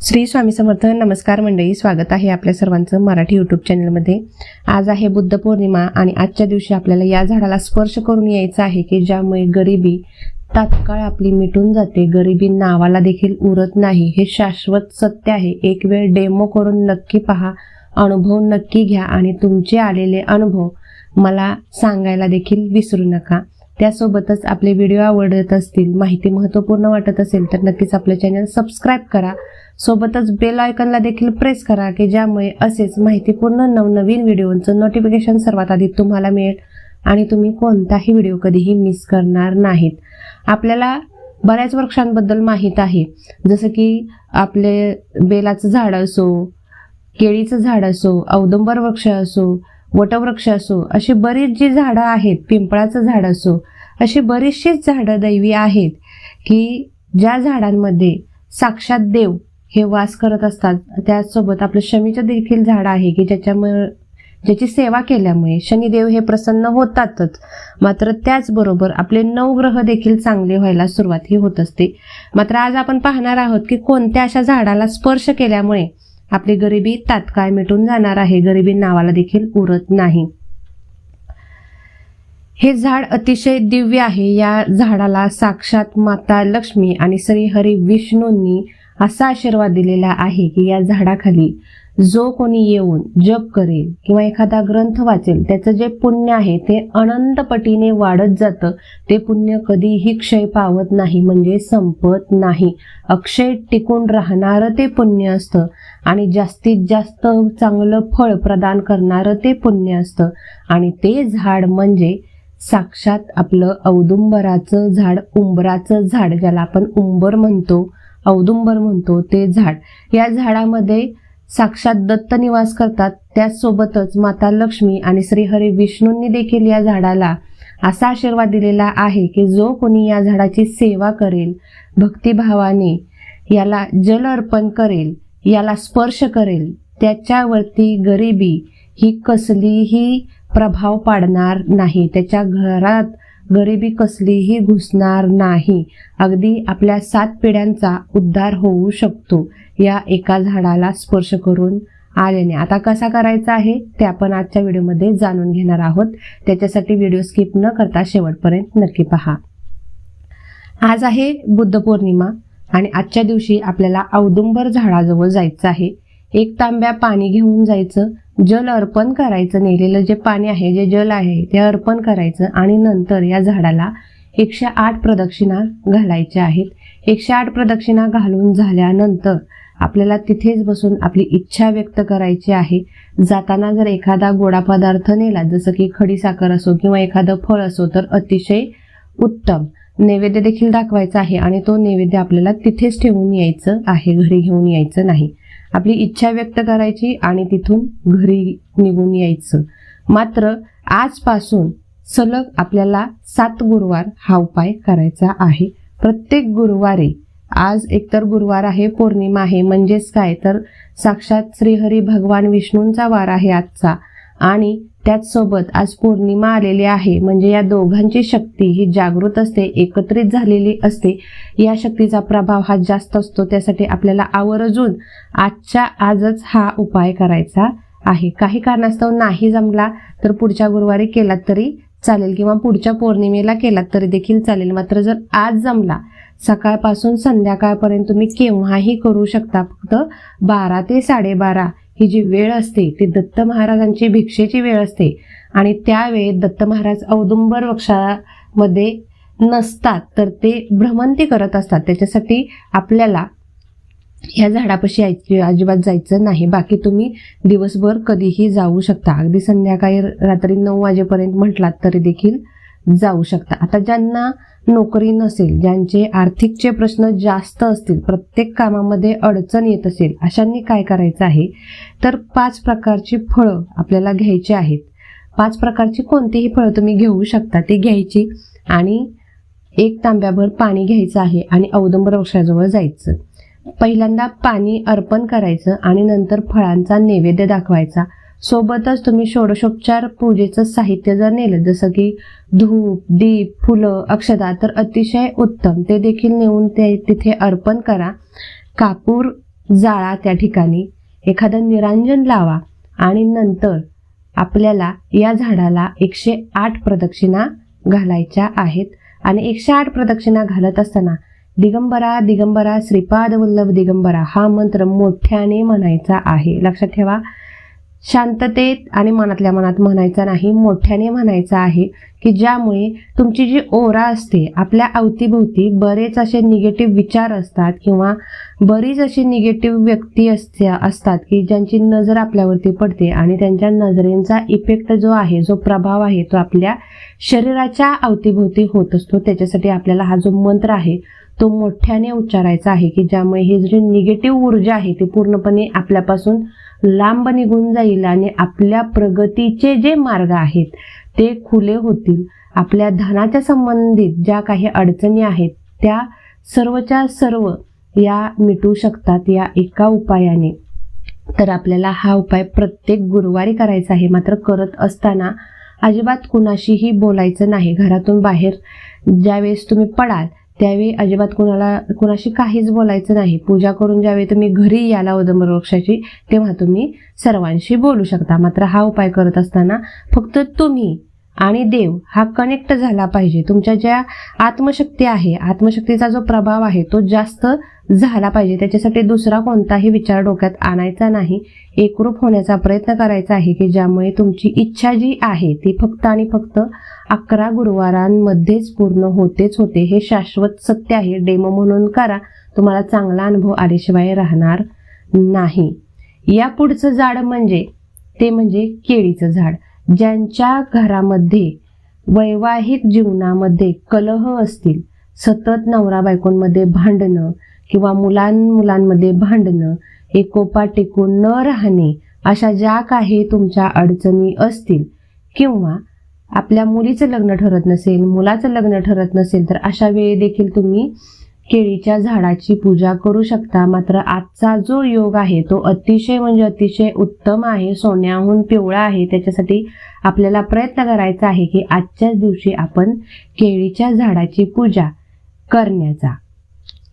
श्री स्वामी समर्थ नमस्कार मंडळी. स्वागत आहे आपल्या सर्वांचं मराठी यूट्यूब चॅनलमध्ये आज आहे बुद्ध पौर्णिमा आणि आजच्या दिवशी आपल्याला या झाडाला स्पर्श करून यायचं आहे की ज्यामुळे गरिबी तात्काळ आपली मिटून जाते. गरिबी नावाला देखील उरत नाही. हे शाश्वत सत्य आहे. एक वेळ डेमो करून नक्की पहा. अनुभव नक्की घ्या आणि तुमचे आलेले अनुभव मला सांगायला देखील विसरू नका. त्यासोबतच आपले व्हिडिओ आवडत असतील माहिती महत्त्वपूर्ण वाटत असेल तर नक्कीच आपलं चॅनल सबस्क्राईब करा. सोबतच बेल आयकनला देखील प्रेस करा की ज्यामुळे असेच माहितीपूर्ण नवनवीन व्हिडिओंचं नोटिफिकेशन सर्वात आधी तुम्हाला मिळेल. आणि तुम्ही कोणताही व्हिडिओ कधीही मिस करणार नाहीत. आपल्याला बऱ्याच वृक्षांबद्दल माहीत आहे. जसं की आपले बेलाचं झाड असो केळीचं झाड असो औदुंबर वृक्ष असो वटवृक्ष असो अशी बरीच जी झाडं आहेत पिंपळाचं झाड असो अशी बरीचशीच झाडं दैवी आहेत की ज्या झाडांमध्ये साक्षात देव हे वास करत असतात. त्याचसोबत आपलं शमीचं देखील झाड आहे की ज्याच्यामुळे ज्याची सेवा केल्यामुळे शनिदेव हे प्रसन्न होतातच. मात्र त्याचबरोबर आपले नऊ ग्रह देखील चांगले व्हायला सुरुवात ही होत असते. मात्र आज आपण पाहणार आहोत की कोणत्या अशा झाडाला स्पर्श केल्यामुळे आपली गरिबी तात्काळ मिटून जाणार आहे गरिबी नावाला देखील उरत नाही. हे झाड अतिशय दिव्य आहे. या झाडाला साक्षात माता लक्ष्मी आणि श्रीहरी विष्णूंनी असा आशीर्वाद दिलेला आहे की या झाडाखाली जो कोणी येऊन जप करेल किंवा एखादा ग्रंथ वाचेल त्याचं जे पुण्य आहे ते अनंत पटीने वाढत जातं. ते पुण्य कधीही क्षय पावत नाही म्हणजे संपत नाही. अक्षय टिकून राहणारं ते पुण्य असतं आणि जास्तीत जास्त चांगलं फळ प्रदान करणारं ते पुण्य असतं. आणि ते झाड म्हणजे साक्षात आपलं औदुंबराचं झाड उंबराचं झाड ज्याला आपण उंबर म्हणतो. औदुंबर म्हणतो ते झाड. या झाडामध्ये साक्षात दत्त निवास करतात. त्याचसोबतच माता लक्ष्मी आणि श्रीहरी विष्णूंनी देखील या झाडाला असा आशीर्वाद दिलेला आहे की जो कोणी या झाडाची सेवा करेल भक्तिभावाने याला जल अर्पण करेल याला स्पर्श करेल त्याच्यावरती गरिबी ही कसलीही प्रभाव पाडणार नाही. त्याच्या घरात गरिबी कसलीही घुसणार नाही. अगदी आपल्या सात पिढ्यांचा उद्धार होऊ शकतो या एका झाडाला स्पर्श करून आल्याने आता कसा करायचा आहे ते आपण आजच्या व्हिडिओमध्ये जाणून घेणार आहोत. त्याच्यासाठी व्हिडिओ स्किप न करता शेवटपर्यंत नक्की पहा. आज आहे बुद्ध पौर्णिमा आणि आजच्या दिवशी आपल्याला औदुंबर झाडाजवळ जायचं आहे. एक तांब्या पाणी घेऊन जायचं जल अर्पण करायचं नेलेलं जे पाणी आहे जे जल आहे ते अर्पण करायचं आणि नंतर या झाडाला एकशे आठ प्रदक्षिणा घालायच्या आहेत. एकशे आठ प्रदक्षिणा घालून झाल्यानंतर आपल्याला तिथेच बसून आपली इच्छा व्यक्त करायची आहे. जाताना जर एखादा गोडा पदार्थ नेला जसं की खडीसाखर असो किंवा एखादं फळ असो तर अतिशय उत्तम. नैवेद्य देखील दाखवायचा आहे आणि तो नैवेद्य आपल्याला तिथेच ठेवून यायचं आहे घरी घेऊन यायचं नाही. आपली इच्छा व्यक्त करायची आणि तिथून घरी निघून यायचं. मात्र आजपासून सलग आपल्याला सात गुरुवार हा उपाय करायचा आहे. प्रत्येक गुरुवारी आज एकतर गुरुवार आहे पौर्णिमा आहे म्हणजेच काय? तर साक्षात श्रीहरी भगवान विष्णूंचा वार आहे आजचा. आणि त्याचसोबत आज पौर्णिमा आलेली आहे. म्हणजे या दोघांची शक्ती ही जागृत असते एकत्रित झालेली असते. या शक्तीचा प्रभाव हा जास्त असतो. त्यासाठी आपल्याला आवर्जून आजच्या आजच हा उपाय करायचा. आहे. काही कारणास्तव नाही जमला तर पुढच्या गुरुवारी केलात तरी चालेल किंवा पुढच्या पौर्णिमेला केलात तरी देखील चालेल. मात्र जर आज जमला सकाळपासून संध्याकाळपर्यंत तुम्ही केव्हाही करू शकता. फक्त बारा ते साडेबारा ही जी वेळ असते ती दत्त महाराजांची भिक्षेची वेळ असते. आणि त्यावेळेत दत्त महाराज औदुंबर वृक्षामध्ये नसतात तर ते भ्रमंती करत असतात. त्याच्यासाठी आपल्याला या झाडापाशी यायची अजिबात जायचं नाही. बाकी तुम्ही दिवसभर कधीही जाऊ शकता. अगदी संध्याकाळी रात्री नऊ वाजेपर्यंत म्हटलात तरी देखील जाऊ शकता. आता ज्यांना नोकरी नसेल ज्यांचे आर्थिकचे प्रश्न जास्त असतील प्रत्येक कामामध्ये अडचण येत असेल अशांनी काय करायचं आहे? तर पाच प्रकारची फळं आपल्याला घ्यायची आहेत. पाच प्रकारची कोणतीही फळं तुम्ही घेऊ शकता. ती घ्यायची आणि एक तांब्याभर पाणी घ्यायचं आहे आणि औदंबर वृक्षाजवळ जायचं. पहिल्यांदा पाणी अर्पण करायचं आणि नंतर फळांचा नैवेद्य दाखवायचा. सोबतच तुम्ही षोडशोपचार पूजेचं साहित्य जर नेलं जसं की धूप दीप फुलं अक्षदा तर अतिशय उत्तम. ते देखील नेऊन ते तिथे अर्पण करा. कापूर जाळा त्या ठिकाणी. एखादं निरांजन लावा आणि नंतर आपल्याला या झाडाला एकशे आठ प्रदक्षिणा घालायच्या आहेत. आणि एकशे आठ प्रदक्षिणा घालत असताना दिगंबरा दिगंबरा श्रीपाद वल्लभ दिगंबरा हा मंत्र मोठ्याने म्हणायचा आहे. लक्षात ठेवा. शांततेत आणि मनातल्या मनात म्हणायचा नाही मोठ्याने म्हणायचा आहे की ज्यामुळे तुमची जी ओरा असते आपल्या अवतीभोवती बरेच असे निगेटिव्ह विचार असतात किंवा बरीच अशी निगेटिव्ह व्यक्ती असत्या असतात की ज्यांची नजर आपल्यावरती पडते आणि त्यांच्या नजरेंचा इफेक्ट जो आहे जो प्रभाव आहे तो आपल्या शरीराच्या अवतीभोवती होत असतो. त्याच्यासाठी आपल्याला हा जो मंत्र आहे तो मोठ्याने उच्चारायचा आहे की ज्यामुळे ही जी निगेटिव्ह ऊर्जा आहे ती पूर्णपणे आपल्यापासून लांब निघून जाईल आणि आपल्या प्रगतीचे जे मार्ग आहेत ते खुले होतील. आपल्या धनाच्या संबंधित ज्या काही अडचणी आहेत त्या सर्वच्या सर्व या मिटू शकतात या एका उपायाने. तर आपल्याला हा उपाय प्रत्येक गुरुवारी करायचा आहे. मात्र करत असताना अजिबात कुणाशीही बोलायचं नाही. घरातून बाहेर ज्यावेळेस तुम्ही पडाल त्यावेळी अजिबात कोणाला कुणाशी काहीच बोलायचं नाही. पूजा करून ज्यावेळी तुम्ही घरी याला उदंबर वृक्षाची तेव्हा तुम्ही सर्वांशी बोलू शकता. मात्र हा उपाय करत असताना फक्त तुम्ही आणि देव हा कनेक्ट झाला पाहिजे. तुमच्या ज्या आत्मशक्ती आहे आत्मशक्तीचा जो प्रभाव आहे तो जास्त झाला पाहिजे. त्याच्यासाठी दुसरा कोणताही विचार डोक्यात आणायचा नाही. एकरूप होण्याचा प्रयत्न करायचा आहे की ज्यामुळे तुमची इच्छा जी आहे ती फक्त आणि फक्त अकरा गुरुवारांमध्येच पूर्ण होतेच होते. हे शाश्वत सत्य आहे. डेमो म्हणून करा. तुम्हाला चांगला अनुभव आल्याशिवाय राहणार नाही. या पुढचं झाड म्हणजे ते म्हणजे केळीचं झाड. ज्यांच्या घरामध्ये वैवाहिक जीवनामध्ये कलह असतील सतत नवरा बायकोंमध्ये भांडणं किंवा मुलां मुलांमध्ये भांडणं एकोपा टिकून न राहणे अशा ज्या काही तुमच्या अडचणी असतील किंवा आपल्या मुलीचं लग्न ठरत नसेल मुलाचं लग्न ठरत नसेल तर अशा वेळी देखील तुम्ही केळीच्या झाडाची पूजा करू शकता. मात्र आजचा जो योग आहे तो अतिशय म्हणजे अतिशय उत्तम आहे. सोन्याहून पिवळा आहे. त्याच्यासाठी आपल्याला प्रयत्न करायचा आहे की आजच्याच दिवशी आपण केळीच्या झाडाची पूजा करण्याचा.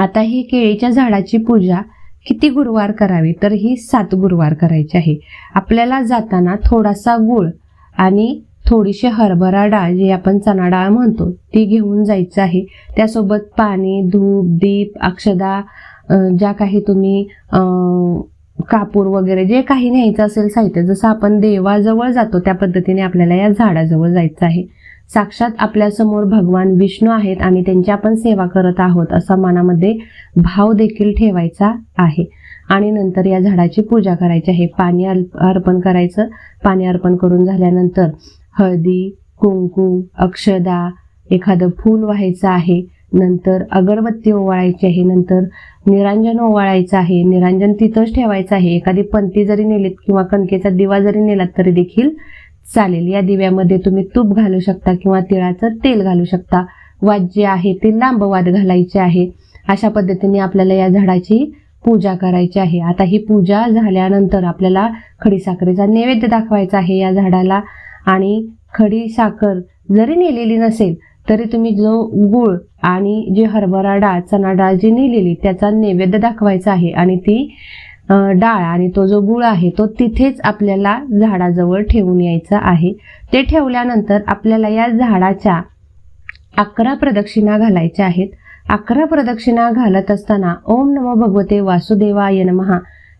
आता ही केळीच्या झाडाची पूजा किती गुरुवार करावी? तर ही सात गुरुवार करायची आहे. आपल्याला जाताना थोडासा गुळ आणि थोडीशी हरभरा डाळ जी आपण चणा डाळ म्हणतो ती घेऊन जायचं आहे. त्यासोबत पाणी धूप दीप अक्षदा ज्या काही तुम्ही कापूर वगैरे जे काही न्यायचं असेल साहित्य जसं आपण देवाजवळ जातो त्या पद्धतीने आपल्याला या झाडाजवळ जायचं आहे. साक्षात आपल्यासमोर भगवान विष्णू आहेत आणि त्यांची आपण सेवा करत आहोत असा मनामध्ये भाव देखील ठेवायचा आहे. आणि नंतर या झाडाची पूजा करायची आहे. पाणी अर्पण करायचं. पाणी अर्पण करून झाल्यानंतर हळदी कुंकू अक्षदा एखादं फूल व्हायचं आहे. नंतर अगरबत्ती ओवाळायची आहे. नंतर निरांजन ओवाळायचं आहे. निरांजन तिथंच ठेवायचं आहे. एखादी पंथी जरी नेलीत किंवा कणकेचा दिवा जरी नेलात तरी देखील चालेल. या दिव्यामध्ये तुम्ही तूप घालू शकता किंवा तिळाचं तेल घालू शकता. वाद जे आहे ते लांब वाद घालायचे आहे. अशा पद्धतीने आपल्याला या झाडाची पूजा करायची आहे. आता ही पूजा झाल्यानंतर आपल्याला खडीसाखरेचा नैवेद्य दाखवायचा आहे या झाडाला. आणि खडी साखर जरी नेलेली नसेल तरी तुम्ही जो गुळ आणि जे हरभरा डाळ चणा डाळ जी नेलेली त्याचा नैवेद्य दाखवायचा आहे. आणि ती डाळ आणि तो जो गुळ आहे तो तिथेच आपल्याला झाडाजवळ ठेवून यायचा आहे. ते ठेवल्यानंतर आपल्याला या झाडाच्या अकरा प्रदक्षिणा घालायच्या आहेत. अकरा प्रदक्षिणा घालत असताना ओम नमो भगवते वासुदेवाय नमहा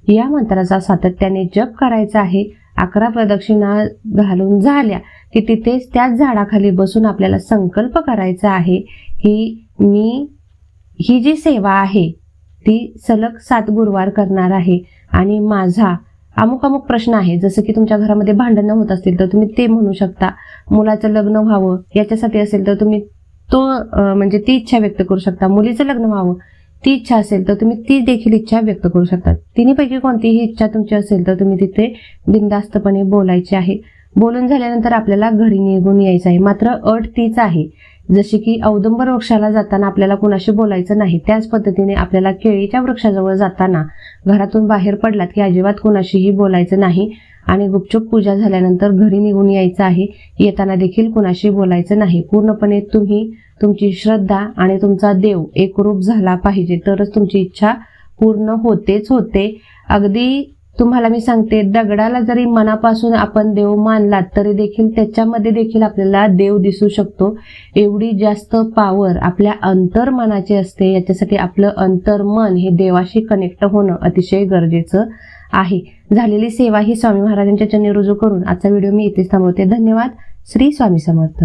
या मंत्राचा सातत्याने जप करायचा आहे. अकरा प्रदक्षिणा घालून झाल्या की तिथेच त्याच झाडाखाली बसून आपल्याला संकल्प करायचा आहे की मी ही जी सेवा आहे ती सलग सात गुरुवार करणार आहे. आणि माझा अमुक अमुक प्रश्न आहे. जसं की तुमच्या घरामध्ये भांडणं होत असतील तर तुम्ही ते म्हणू शकता. मुलाचं लग्न व्हावं याच्यासाठी असेल तर तुम्ही तो म्हणजे ती इच्छा व्यक्त करू शकता. मुलीचं लग्न व्हावं ती इच्छा असेल तर तुम्ही ती देखील इच्छा व्यक्त करू शकता. तिन्हीपैकी कोणतीही इच्छा तुमची असेल तर तुम्ही तिथे बिनधास्तपणे बोलायची आहे. बोलून झाल्यानंतर आपल्याला घरी निघून यायचं आहे. मात्र अट तीच आहे. जशी की औदंबर वृक्षाला जाताना आपल्याला कुणाशी बोलायचं नाही त्याच पद्धतीने आपल्याला केळीच्या वृक्षाजवळ जाताना घरातून बाहेर पडलात की अजिबात कुणाशीही बोलायचं नाही आणि गुपचूप पूजा झाल्यानंतर घरी निघून यायचं आहे येताना देखील कुणाशी बोलायचं नाही. पूर्णपणे तुम्ही तुमची श्रद्धा आणि तुमचा देव एकरूप झाला पाहिजे तरच तुमची इच्छा पूर्ण होतेच होते. अगदी तुम्हाला मी सांगते दगडाला जरी मनापासून आपण देव मानलात तरी देखील त्याच्यामध्ये देखील आपल्याला देव दिसू शकतो. एवढी जास्त पावर आपल्या अंतर्मनाची असते याच्यासाठी आपलं अंतर्मन हे देवाशी कनेक्ट होणं अतिशय गरजेचं आहे. झालेली सेवा ही स्वामी महाराजांच्या चरणी रुजू करून आजचा व्हिडिओ मी इथेच थांबवते. धन्यवाद. श्री स्वामी समर्थ.